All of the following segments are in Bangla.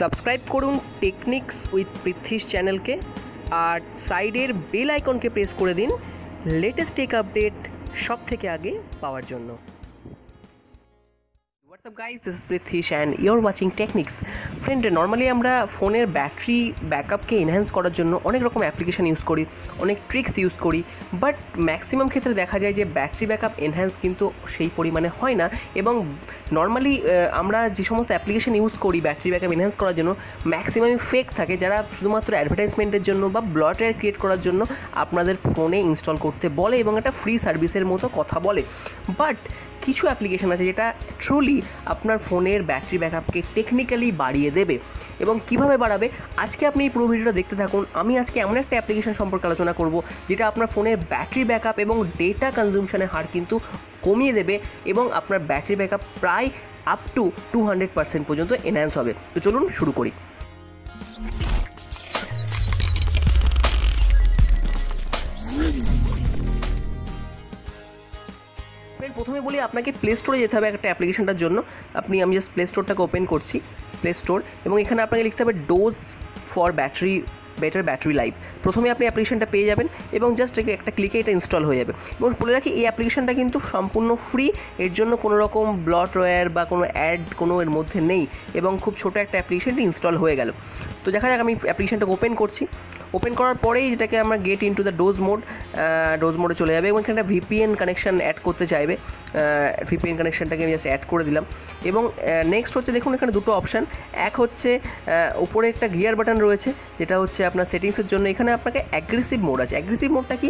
সাবস্ক্রাইব করুন টেকনিক্স উইথ পৃথ্বীস চ্যানেলকে আর সাইডের বেল আইকনকে প্রেস করে দিন লেটেস্ট টেক আপডেট সব থেকে আগে পাওয়ার জন্য। WhatsApp guys this is Prithwish and you're watching Technics friend normally আমরা ফোনের ব্যাটারি ব্যাকআপকে এনহ্যান্স করার জন্য অনেক রকম অ্যাপ্লিকেশান ইউজ করি, অনেক ট্রিক্স ইউজ করি বাট ম্যাক্সিমাম ক্ষেত্রে দেখা যায় যে ব্যাটারি ব্যাকআপ এনহ্যান্স কিন্তু সেই পরিমাণে হয় না এবং নর্মালি আমরা যে সমস্ত অ্যাপ্লিকেশান ইউজ করি ব্যাটারি ব্যাকআপ এনহ্যান্স করার জন্য ম্যাক্সিমামই ফেক থাকে যারা শুধুমাত্র অ্যাডভার্টাইজমেন্টের জন্য বা ব্লটার ক্রিয়েট করার জন্য আপনাদের ফোনে ইনস্টল করতে বলে এবং একটা ফ্রি সার্ভিসের মতো কথা বলে। বাট কিছু অ্যাপ্লিকেশান আছে যেটা ট্রুলি আপনার ফোনের ব্যাটারি ব্যাকআপকে টেকনিক্যালি বাড়িয়ে দেবে এবং কীভাবে বাড়াবে, আজকে আপনি এই পুরো ভিডিওটা দেখতে থাকুন। আমি আজকে এমন একটা অ্যাপ্লিকেশান সম্পর্কে আলোচনা করব, যেটা আপনার ফোনের ব্যাটারি ব্যাকআপ এবং ডেটা কনজিউমশনের হার কিন্তু কমিয়ে দেবে এবং আপনার ব্যাটারি ব্যাকআপ প্রায় up to two hundred percent পর্যন্ত এনহ্যান্স হবে। তো চলুন শুরু করি। প্রথমে বলি, আপনাকে প্লে স্টোরে যেতে হবে একটা অ্যাপ্লিকেশনটার জন্য। আপনি, আমি জাস্ট প্লে স্টোরটাকে ওপেন করছি প্লে স্টোর এবং এখানে আপনাকে লিখতে হবে doze for battery better battery life প্রথমে আপনি অ্যাপ্লিকেশনটা পেয়ে যাবেন এবং জাস্ট একটা ক্লিকে এটা ইনস্টল হয়ে যাবে। এবং বলে রাখি, এই অ্যাপ্লিকেশনটা কিন্তু সম্পূর্ণ ফ্রি এর জন্য কোনো রকম ব্লটওয়্যার বা কোনো অ্যাড কোনো এর মধ্যে নেই এবং খুব ছোটো একটা অ্যাপ্লিকেশনটি ইনস্টল হয়ে গেল। তো দেখা যাক, আমি অ্যাপ্লিকেশনটাকে ওপেন করছি। ওপেন করার পরেই যেটাকে আমরা get in to the doze mode doze মোডে চলে যাবে এবং এখানে একটা ভিপিএন কানেকশান অ্যাড করতে চাইবে। ভিপিএন কানেকশানটাকে আমি জাস্ট অ্যাড করে দিলাম। এবং নেক্সট হচ্ছে দেখুন এখানে দুটো অপশান এক হচ্ছে উপরে একটা গিয়ার বাটন রয়েছে, যেটা হচ্ছে আপনার সেটিংসের জন্য এখানে আপনাকে অ্যাগ্রেসিভ মোড আছে। অ্যাগ্রেসিভ মোডটা কি?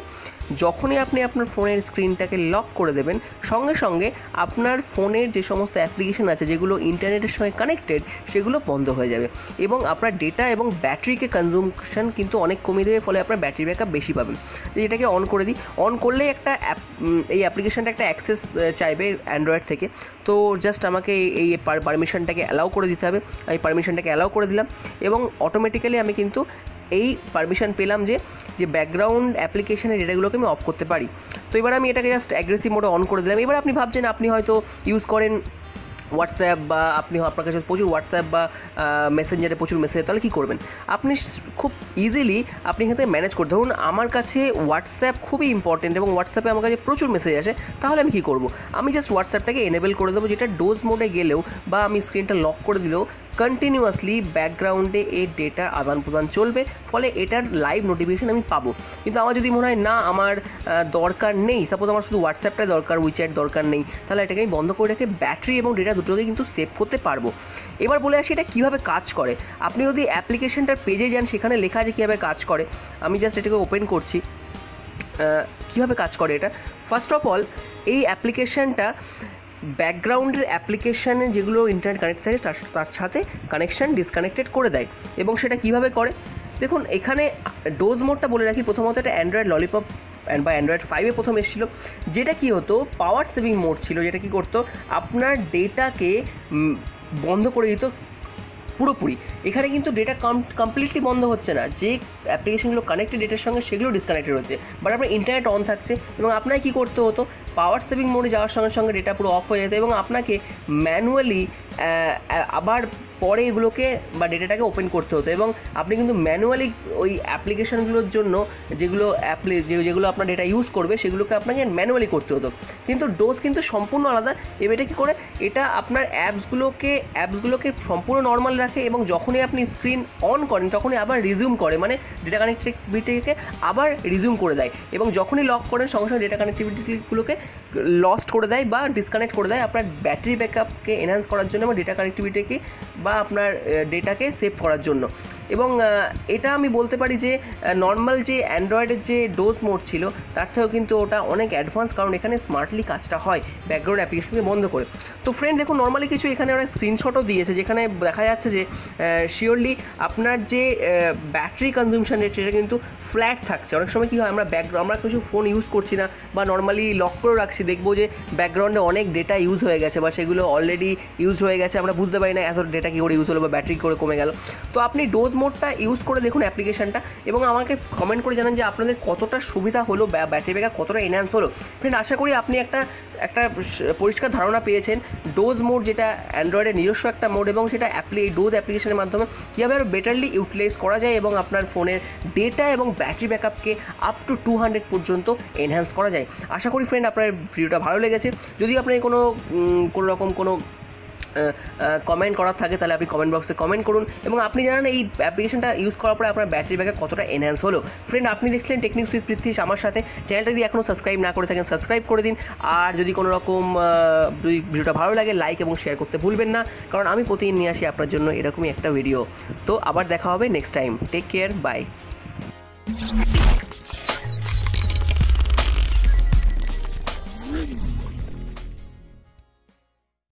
যখনই আপনি আপনার ফোনের স্ক্রিনটাকে লক করে দেবেন, সঙ্গে সঙ্গে আপনার ফোনের যে সমস্ত অ্যাপ্লিকেশান আছে, যেগুলো ইন্টারনেটের সঙ্গে কানেক্টেড, সেগুলো বন্ধ হয়ে যাবে। এবং আপনার ডেটা এবং ব্যাটারিকে কনজিউমশন কিন্তু অনেক কমিয়ে দেবে, ফলে আপনার ব্যাটারি ব্যাকআপ বেশি পাবেন। তো এটাকে অন করে দিই। অন করলেই একটা অ্যাপ এই অ্যাপ্লিকেশানটা একটা অ্যাক্সেস চাইবে অ্যান্ড্রয়েড থেকে। তো জাস্ট আমাকে এই পারমিশনটাকে অ্যালাউ করে দিতে হবে। আমি পারমিশনটাকে অ্যালাউ করে দিলাম এবং অটোমেটিক্যালি আমি কিন্তু এই পারমিশন পেলাম যে যে ব্যাকগ্রাউন্ড অ্যাপ্লিকেশনের ডেটাগুলোকে আমি অফ করতে পারি। তো এবার আমি এটাকে জাস্ট অ্যাগ্রেসিভ মোডে অন করে দিলাম। এবার আপনি ভাবছেন, আপনি হয়তো ইউজ করেন হোয়াটসঅ্যাপ বা আপনি আপনার কাছে প্রচুর হোয়াটসঅ্যাপ বা মেসেঞ্জারে প্রচুর মেসেজ তাহলে কী করবেন? আপনি খুব ইজিলি আপনি এখান থেকে ম্যানেজ করতে ধরুন, আমার কাছে হোয়াটসঅ্যাপ খুবই ইম্পর্টেন্ট এবং হোয়াটসঅ্যাপে আমার কাছে প্রচুর মেসেজ আসে, তাহলে আমি কী করব? আমি জাস্ট হোয়াটসঅ্যাপটাকে এনেবেল করে দেবো, যেটা ডোজ মোডে গেলেও বা আমি স্ক্রিনটা লক করে দিলেও কন্টিনিউয়াসলি ব্যাকগ্রাউন্ডে এর ডেটার আদান প্রদান চলবে, ফলে এটার লাইভ নোটিফিকেশান আমি পাবো। কিন্তু আমার যদি মনে হয়, না, আমার দরকার নেই সাপোজ আমার শুধু হোয়াটসঅ্যাপটাই দরকার উইচ্যাট দরকার নেই, তাহলে এটাকে আমি বন্ধ করে রেখে ব্যাটারি এবং ডেটা দুটোকে কিন্তু সেভ করতে পারব। এবার বলে আসি, এটা কীভাবে কাজ করে? আপনি যদি অ্যাপ্লিকেশনটার পেজে যান, সেখানে লেখা আছে কীভাবে কাজ করে? আমি জাস্ট এটাকে ওপেন করছি। কীভাবে কাজ করে এটা? ফার্স্ট অফ অল এই অ্যাপ্লিকেশানটা ব্যাকগ্রাউন্ডের অ্যাপ্লিকেশানে যেগুলো ইন্টারনেট কানেক্ট থাকে, তার তার সাথে কানেকশান ডিসকানেক্টেড করে দেয়। এবং সেটা কীভাবে করে? দেখুন, এখানে ডোজ মোডটা বলে রাখি। প্রথমত এটা অ্যান্ড্রয়েড ললিপপ অ্যান্ড বা অ্যান্ড্রয়েড ফাইভে প্রথম এসেছিল। যেটা কি হতো? পাওয়ার সেভিং মোড ছিল। যেটা কি করতো? আপনার ডেটাকে বন্ধ করে দিত। পুরোপুরি। এখানে কিন্তু ডেটা কমপ্লিটলি বন্ধ হচ্ছে না। যে অ্যাপ্লিকেশনগুলো কানেক্টেড ডেটার সঙ্গে, সেগুলো ডিসকানেক্টেড হচ্ছে বাট আপনার ইন্টারনেট অন থাকছে এবং আপনাকে কী করতে হতো? পাওয়ার সেভিং মোডে যাওয়ার সঙ্গে সঙ্গে ডেটা পুরো অফ হয়ে যেত এবং আপনাকে ম্যানুয়ালি আবার পরে এগুলোকে বা ডেটাটাকে ওপেন করতে হতো এবং আপনি কিন্তু ম্যানুয়ালি ওই অ্যাপ্লিকেশানগুলোর জন্য যেগুলো অ্যাপ্লি যেগুলো আপনার ডেটা ইউজ করবে সেগুলোকে আপনাকে ম্যানুয়ালি করতে হতো। কিন্তু ডোজ কিন্তু সম্পূর্ণ আলাদা। এবার এটা কী করে? এটা আপনার অ্যাপসগুলোকে অ্যাপসগুলোকে সম্পূর্ণ নর্মাল রাখে এবং যখনই আপনি স্ক্রিন অন করেন, তখনই আবার রিজিউম করে। মানে ডেটা কানেক্টিভিটিকে আবার রিজিউম করে দেয় এবং যখনই লক করেন, সঙ্গে সঙ্গে ডেটা কানেক্টিভিটিগুলোকে লস্ট করে দেয় বা ডিসকানেক্ট করে দেয়। আপনার ব্যাটারি ব্যাকআপকে এনহ্যান্স করার জন্য এবং ডেটা কানেক্টিভিটিকে বা আপনার ডেটাকে সেভ করার জন্য। এবং এটা আমি বলতে পারি যে নর্মাল যে অ্যান্ড্রয়েডের যে ডোজ মোড ছিল, তার থেকেও কিন্তু ওটা অনেক অ্যাডভান্স কারণ এখানে স্মার্টলি কাজটা হয় ব্যাকগ্রাউন্ড অ্যাপ্লিকেশনকে বন্ধ করে। তো ফ্রেন্ড দেখুন নর্মালি কিছু এখানে ওরা স্ক্রিনশটও দিয়েছে, যেখানে দেখা যাচ্ছে যে শিওরলি আপনার যে ব্যাটারি কনজিউমশন রেট সেটা কিন্তু ফ্ল্যাট থাকছে। অনেক সময় কী হয়, আমরা ব্যাক আমরা কিছু ফোন ইউজ করছি না, বা নর্মালি লক করে রাখছি, দেখব যে ব্যাকগ্রাউন্ডে অনেক ডেটা ইউজ হয়ে গেছে, বা সেগুলো অলরেডি ইউজ হয়ে গেছে, আমরা বুঝতে পারি না এত ডেটা কী করে ইউজ হলো বা ব্যাটারি করে কমে গেল। তো আপনি ডোজ মোডটা ইউজ করে দেখুন অ্যাপ্লিকেশনটা এবং আমাকে কমেন্ট করে জানান যে আপনাদের কতটা সুবিধা হলো ব্যাটারি ব্যাকআপ কতটা এনহ্যান্স হলো। ফ্রেন্ড আশা করি আপনি একটা একটা পরিষ্কার ধারণা পেয়েছেন। ডোজ মোড যেটা অ্যান্ড্রয়েডের নিজস্ব একটা মোড এবং সেটা অ্যাপ্লি এই ডোজ অ্যাপ্লিকেশনের মাধ্যমে কীভাবে আরও বেটারলি ইউটিলাইজ করা যায় এবং আপনার ফোনের ডেটা এবং ব্যাটারি ব্যাকআপকে আপ টু টু হান্ড্রেড পর্যন্ত এনহ্যান্স করা যায়। আশা করি ফ্রেন্ড আপনার ভিডিওটা ভালো লেগেছে। যদি আপনার কোনো কোনো রকম কোনো কমেন্ট করার থাকে, তাহলে আপনি কমেন্ট বক্সে কমেন্ট করুন। এবং আপনি জানান এই অ্যাপ্লিকেশনটা ইউজ করার পরে আপনার ব্যাটারি ব্যাকআপ কতটা এনহ্যান্স হলো। ফ্রেন্ড আপনি দেখছিলেন টেকনিক্স উইথ পৃথ্বীশ আমার সাথে। চ্যানেলটা যদি এখনও সাবস্ক্রাইব না করে থাকেন সাবস্ক্রাইব করে দিন। আর যদি কোনো রকম ভিডিওটা ভালো লাগে লাইক এবং শেয়ার করতে ভুলবেন না। কারণ আমি প্রতিদিন নিয়ে আসি আপনার জন্য এরকমই একটা ভিডিও তো আবার দেখা হবে next time take care bye